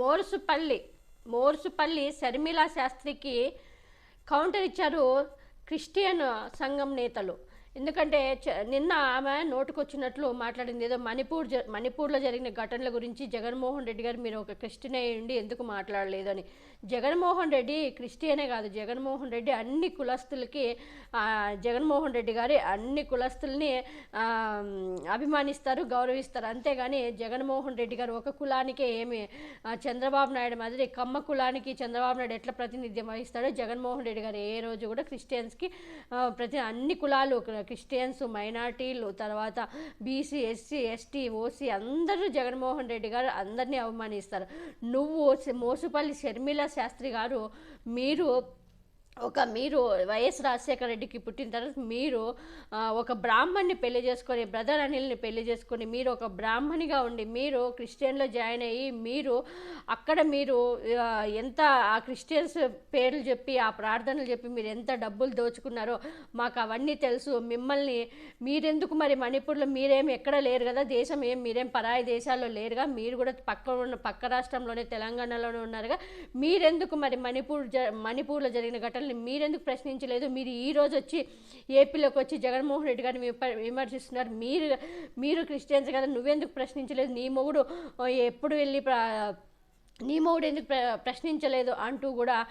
మోరుసుపల్లి మోర్సుపల్లి శర్మిలా శాస్త్రికి కౌంటర్ ఇచ్చారు క్రిస్టియన్ సంఘం నేతలు. ఎందుకంటే చ- నిన్న ఆమె నోటుకొచ్చినట్లు మాట్లాడింది. ఏదో మణిపూర్ జ మణిపూర్లో జరిగిన ఘటనల గురించి జగన్మోహన్ రెడ్డి గారు మీరు ఒక క్రిస్టియన్ అయి ఉండి ఎందుకు మాట్లాడలేదు అని జగన్మోహన్ రెడ్డి క్రిస్టియనే కాదు. జగన్మోహన్ రెడ్డి అన్ని కులస్తులకి జగన్మోహన్ రెడ్డి గారి అన్ని కులస్తుల్ని అభిమానిస్తారు గౌరవిస్తారు. అంతేగాని జగన్మోహన్ రెడ్డి గారు ఒక కులానికే ఏమి చంద్రబాబు నాయుడు మాదిరి కమ్మ కులానికి చంద్రబాబు నాయుడు ఎట్లా ప్రాతినిధ్యం వహిస్తాడో జగన్మోహన్ రెడ్డి గారు ఏ రోజు కూడా క్రిస్టియన్స్కి ప్రతి అన్ని కులాలు క్రిస్టియన్స్ మైనార్టీలు తర్వాత బీసీ ఎస్సీ ఎస్టీ ఓసీ అందరూ జగన్మోహన్ రెడ్డి గారు అందరినీ అవమానిస్తారు. నువ్వు మోసుపల్లి షర్మిల శాస్త్రి గారు మీరు ఒక మీరు వైఎస్ రాజశేఖర రెడ్డికి పుట్టిన తర్వాత మీరు ఒక బ్రాహ్మణ్ని పెళ్ళి చేసుకొని బ్రదర్ అనిల్ని పెళ్ళి చేసుకొని మీరు ఒక బ్రాహ్మణిగా ఉండి మీరు క్రిస్టియన్లో జాయిన్ అయ్యి మీరు అక్కడ మీరు ఎంత ఆ క్రిస్టియన్స్ పేర్లు చెప్పి ఆ ప్రార్థనలు చెప్పి మీరు ఎంత డబ్బులు దోచుకున్నారో మాకు అవన్నీ తెలుసు. మిమ్మల్ని మీరెందుకు మరి మణిపూర్లో మీరేం ఎక్కడ లేరు కదా దేశం ఏం మీరేం పరాయి దేశాల్లో లేరుగా మీరు కూడా పక్క ఉన్న పక్క రాష్ట్రంలోనే తెలంగాణలోనే ఉన్నారుగా మీరెందుకు మరి మణిపూర్ జ మణిపూర్లో జరిగిన ఘటన ఘటనలు మీరెందుకు ప్రశ్నించలేదు? మీరు ఈ రోజు వచ్చి ఏపీలోకి వచ్చి జగన్మోహన్ రెడ్డి గారిని విమర్శిస్తున్నారు. మీరు మీరు క్రిస్టియన్స్ కదా నువ్వెందుకు ప్రశ్నించలేదు? నీ మొగుడు ఎప్పుడు వెళ్ళి నీ మొగుడు ఎందుకు ప్ర- ప్రశ్నించలేదు అంటూ కూడా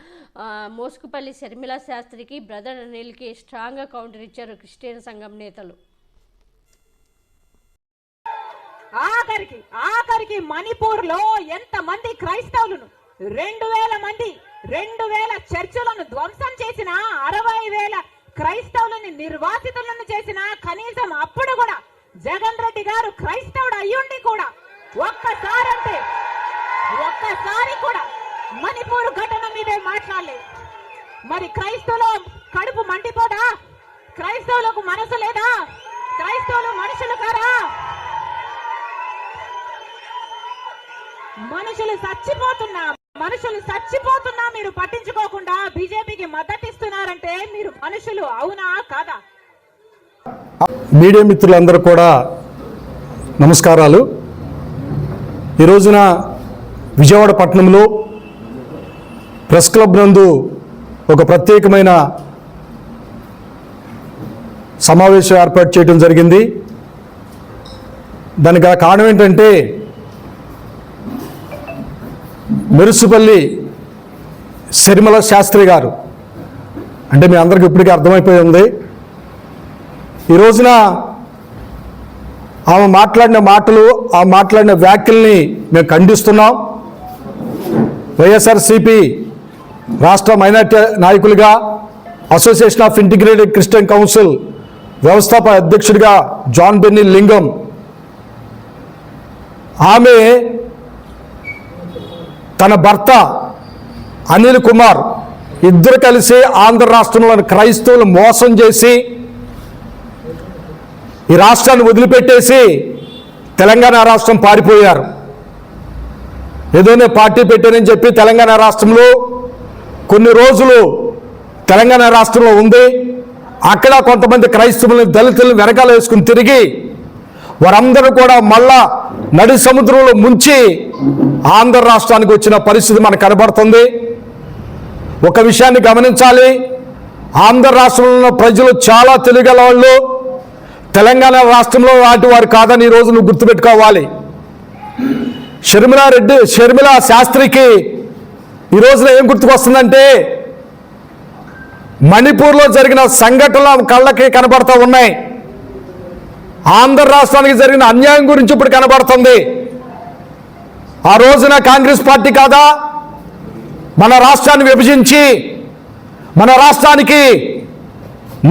మోసుకుపల్లి శర్మిలా శాస్త్రికి బ్రదర్ అనిల్కి స్ట్రాంగ్గా కౌంటర్ ఇచ్చారు క్రిస్టియన్ సంఘం నేతలు. ఆఖరికి ఆఖరికి మణిపూర్లో ఎంత మంది క్రైస్తవులను? రెండు వేల మంది రెండు వేల చర్చిలను ధ్వంసం చేసిన అరవై వేల క్రైస్తవులని నిర్వాసితులను చేసిన కనీసం అప్పుడు కూడా జగన్ రెడ్డి గారు క్రైస్తవుడు అయ్యుండి కూడా ఒక్కసారంటే ఒక్కసారి కూడా మణిపూర్ ఘటన మీదే మాట్లాడలేదు. మరి క్రైస్తవులు కడుపు మండిపోదా? క్రైస్తవులకు మనసు లేదా? క్రైస్తవులు మనుషులు కారా మనుషులు చచ్చిపోతున్నా మనుషులు చచ్చిపోతున్నా మీరు పట్టించుకోకుండా బీజేపీకి మద్దతు ఇస్తున్నారంటే మీరు మనుషులు అవునా కాదా? మీడియా మిత్రులందరూ కూడా నమస్కారాలు. ఈ రోజున విజయవాడ పట్టణంలో ప్రెస్ క్లబ్ నందు ఒక ప్రత్యేకమైన సమావేశం ఏర్పాటు చేయడం జరిగింది. దానికి గల కారణం ఏంటంటే మెరుసుపల్లి శర్మల శాస్త్రి గారు. అంటే మీ అందరికి ఇప్పటికీ అర్థమైపోయి ఉంది. ఈ రోజున ఆమె మాట్లాడిన మాటలు ఆ మాట్లాడిన వ్యాఖ్యల్ని మేము ఖండిస్తున్నాం. వైఎస్ఆర్సిపి రాష్ట్ర మైనార్టీ నాయకులుగా association of integrated Christian council వ్యవస్థాపక అధ్యక్షుడిగా జాన్ బెన్నీ లింగం. ఆమె తన భర్త అనిల్ కుమార్ ఇద్దరు కలిసి ఆంధ్ర రాష్ట్రంలోని క్రైస్తవులు మోసం చేసి ఈ రాష్ట్రాన్ని వదిలిపెట్టేసి తెలంగాణ రాష్ట్రం పారిపోయారు. ఏదోనే పార్టీ పెట్టానని చెప్పి తెలంగాణ రాష్ట్రంలో కొన్ని రోజులు తెలంగాణ రాష్ట్రంలో ఉంది. అక్కడ కొంతమంది క్రైస్తవులను దళితులను వెనకాల వేసుకుని తిరిగి వారందరూ కూడా మళ్ళా నడి సముద్రంలో ముంచి ఆంధ్ర రాష్ట్రానికి వచ్చిన పరిస్థితి మనకు కనబడుతుంది. ఒక విషయాన్ని గమనించాలి. ఆంధ్ర రాష్ట్రంలో ప్రజలు చాలా తెలియగల వాళ్ళు తెలంగాణ రాష్ట్రంలో వాటి వారు కాదని ఈరోజు నువ్వు గుర్తుపెట్టుకోవాలి. షర్మిలా రెడ్డి షర్మిల శాస్త్రికి ఈ రోజున ఏం గుర్తుకొస్తుందంటే మణిపూర్లో జరిగిన సంఘటనలు కళ్ళకి కనబడుతూ ఉన్నాయి. ఆంధ్ర రాష్ట్రానికి జరిగిన అన్యాయం గురించి ఇప్పుడు కనబడుతుంది. ఆ రోజున కాంగ్రెస్ పార్టీ కాదా? మన రాష్ట్రాన్ని విభజించి మన రాష్ట్రానికి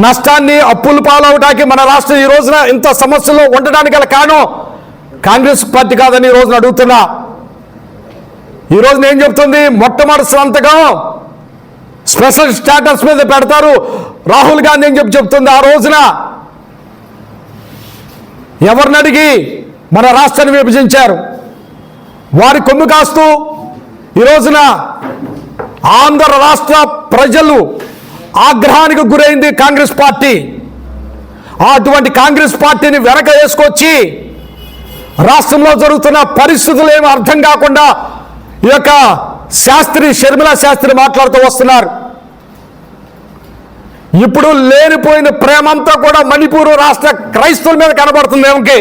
నష్టాన్ని అప్పులు పాలవటానికి మన రాష్ట్రం ఈ రోజున ఇంత సమస్యలో ఉండడానికి గల కారణం కాంగ్రెస్ పార్టీ కాదని ఈ రోజున అడుగుతున్నా. ఈ రోజున ఏం చెప్తుంది? మొట్టమొదటి సంతకం స్పెషల్ స్టాటస్ మీద పెడతారు. రాహుల్ గాంధీ అని చెప్పి చెప్తుంది? ఆ రోజున ఎవరిని అడిగి మన రాష్ట్రాన్ని విభజించారు? వారి కొమ్ము కాస్తూ ఈ రోజున ఆంధ్ర రాష్ట్ర ప్రజలు ఆగ్రహానికి గురైంది కాంగ్రెస్ పార్టీ. అటువంటి కాంగ్రెస్ పార్టీని వెనక వేసుకొచ్చి రాష్ట్రంలో జరుగుతున్న పరిస్థితులు ఏమి అర్థం కాకుండా ఈ యొక్క శాస్త్రి షర్మిల శాస్త్రి మాట్లాడుతూ వస్తున్నారు. ఇప్పుడు లేనిపోయిన ప్రేమంతా కూడా మణిపూర్ రాష్ట్ర క్రైస్తవుల మీద కనబడుతుంది ఏమికి.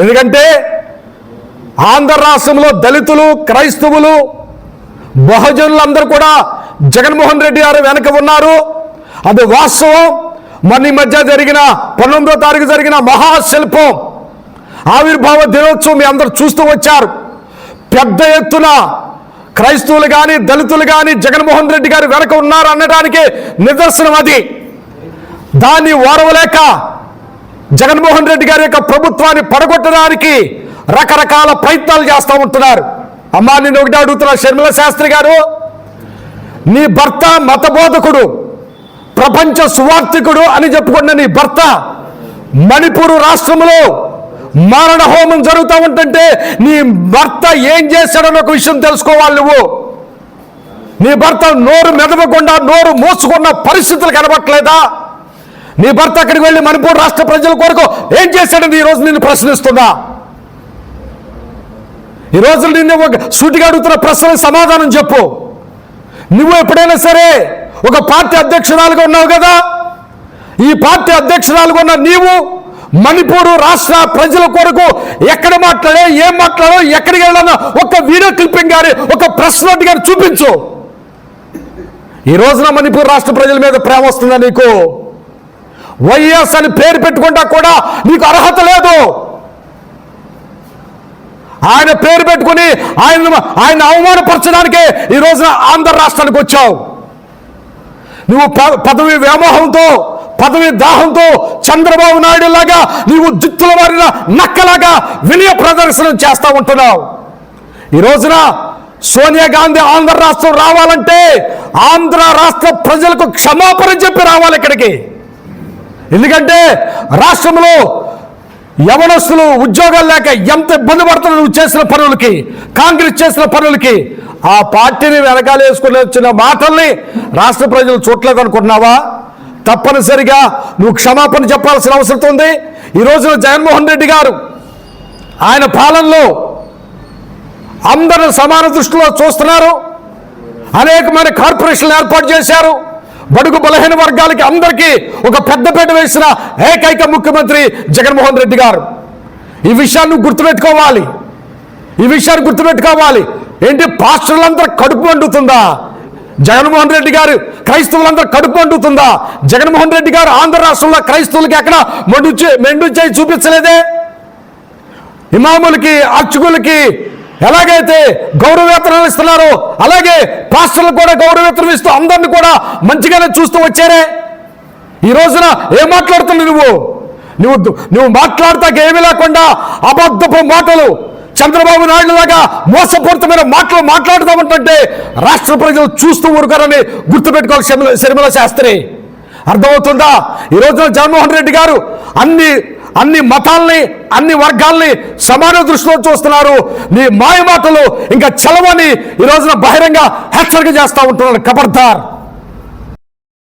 ఎందుకంటే ఆంధ్ర రాష్ట్రంలో దళితులు క్రైస్తవులు బహుజనులందరూ కూడా జగన్మోహన్ రెడ్డి గారు వెనక ఉన్నారు. అది వాస్తవం. మన మధ్య జరిగిన పంతొమ్మిదో తారీఖు జరిగిన మహాశిల్పం ఆవిర్భావ దినోత్సవం మీ అందరూ చూస్తూ వచ్చారు. పెద్ద ఎత్తున క్రైస్తవులు కానీ దళితులు కానీ జగన్మోహన్ రెడ్డి గారు వెనక ఉన్నారు అనడానికి నిదర్శనం అది. దాన్ని ఓరవలేక జగన్మోహన్ రెడ్డి గారి యొక్క ప్రభుత్వాన్ని పడగొట్టడానికి రకరకాల ప్రయత్నాలు చేస్తూ ఉంటున్నారు. అమ్మా నేను ఒకటి అడుగుతున్నా షర్మిల శాస్త్రి గారు. నీ భర్త మతబోధకుడు ప్రపంచ సువార్థికుడు అని చెప్పుకున్న నీ భర్త మణిపూర్ రాష్ట్రంలో మారణ హోమం జరుగుతూ ఉంటుంటే నీ భర్త ఏం చేశాడని ఒక విషయం తెలుసుకోవాలి నువ్వు. నీ భర్త నోరు మెదవకుండా నోరు మూసుకున్న పరిస్థితులు కనబట్టలేదా? నీ భర్త అక్కడికి వెళ్ళి మణిపూర్ రాష్ట్ర ప్రజల కొరకు ఏం చేశాడని ఈ రోజు నిన్ను ప్రశ్నిస్తున్నా? ఈ రోజు నిన్ను ఒక సూటిగా అడుగుతున్న ప్రశ్నలకు సమాధానం చెప్పు. నువ్వు ఎప్పుడైనా సరే ఒక పార్టీ అధ్యక్షురాలుగా ఉన్నావు కదా? ఈ పార్టీ అధ్యక్షురాలుగా ఉన్న నీవు మణిపూర్ రాష్ట్ర ప్రజల కొరకు ఎక్కడ మాట్లాడే ఏం మాట్లాడో ఎక్కడికి వెళ్ళానో ఒక వీడియో క్లిప్పింగ్ గారి ఒక ప్రెస్ నోట్ గాని చూపించు. ఈ రోజున మణిపూర్ రాష్ట్ర ప్రజల మీద ప్రేమ వస్తుందా నీకు? వైఎస్ అని పేరు పెట్టుకుంటా కూడా నీకు అర్హత లేదు. ఆయన పేరు పెట్టుకుని ఆయన ఆయన అవమానపరచడానికే ఈ రోజున ఆంధ్ర రాష్ట్రానికి వచ్చావు. నువ్వు పదవి వ్యామోహంతో పదవి దాహంతో చంద్రబాబు నాయుడు లాగా నీవు జిత్తుల వారిన నక్కలాగా వినయ ప్రదర్శన చేస్తూ ఉంటున్నావు. ఈ రోజున సోనియా గాంధీ ఆంధ్ర రాష్ట్రం రావాలంటే ఆంధ్ర రాష్ట్ర ప్రజలకు క్షమాపణ చెప్పి రావాలి ఇక్కడికి. ఎందుకంటే రాష్ట్రంలో యవనస్తులు ఉద్యోగాలు లేక ఎంత ఇబ్బంది పడుతున్నా నువ్వు చేసిన పనులకి కాంగ్రెస్ చేసిన పనులకి ఆ పార్టీని వెనకాల వేసుకుని వచ్చిన మాటల్ని రాష్ట్ర ప్రజలు చూడలేదు అనుకుంటున్నావా? తప్పనిసరిగా నువ్వు క్షమాపణ చెప్పాల్సిన అవసరం ఉంది. ఈ రోజున జగన్మోహన్ రెడ్డి గారు ఆయన పాలనలో అందరూ సమాన దృష్టిలో చూస్తున్నారు. అనేకమైన కార్పొరేషన్లు ఏర్పాటు చేశారు. బడుగు బలహీన వర్గాలకి అందరికీ ఒక పెద్దపేట వేసిన ఏకైక ముఖ్యమంత్రి జగన్మోహన్ రెడ్డి గారు. ఈ విషయాన్ని గుర్తుపెట్టుకోవాలి. ఈ విషయాన్ని గుర్తుపెట్టుకోవాలి. ఏంటి? పాస్టర్లందరూ కడుపు వండుతుందా జగన్మోహన్ రెడ్డి గారు క్రైస్తవులందరూ కడుపు వండుతుందా జగన్మోహన్ రెడ్డి గారు ఆంధ్ర రాష్ట్రంలో క్రైస్తవులకి ఎక్కడ మండు చే- మెండు చేయి చూపించలేదే? ఇమాములకి అర్చకులకి ఎలాగైతే గౌరవవేతనాలు ఇస్తున్నారో అలాగే పాస్టర్లకు కూడా గౌరవవేతనం ఇస్తూ అందరిని కూడా మంచిగానే చూస్తూ వచ్చారే? ఈ రోజున ఏం మాట్లాడుతున్నావు నువ్వు? నువ్వు నువ్వు మాట్లాడతాక ఏమీ లేకుండా అబద్ధపు మాటలు చంద్రబాబు నాయుడు లాగా మోసపూరితమైన మాటలు మాట్లాడుతామంటే రాష్ట్ర ప్రజలు చూస్తూ ఊరుకారని గుర్తుపెట్టుకోవాలి శర్మిల శర్మిల శాస్త్రి. అర్థమవుతుందా? ఈ రోజున జగన్మోహన్ రెడ్డి గారు అన్ని అన్ని మతాల్ని అన్ని వర్గాల్ని సమాన దృష్టిలో చూస్తున్నారు. నీ మాయ మాటలు ఇంకా చలవని ఈ రోజున బహిరంగ హెచ్చరిక చేస్తూ ఉంటున్నారు ఖబర్దార్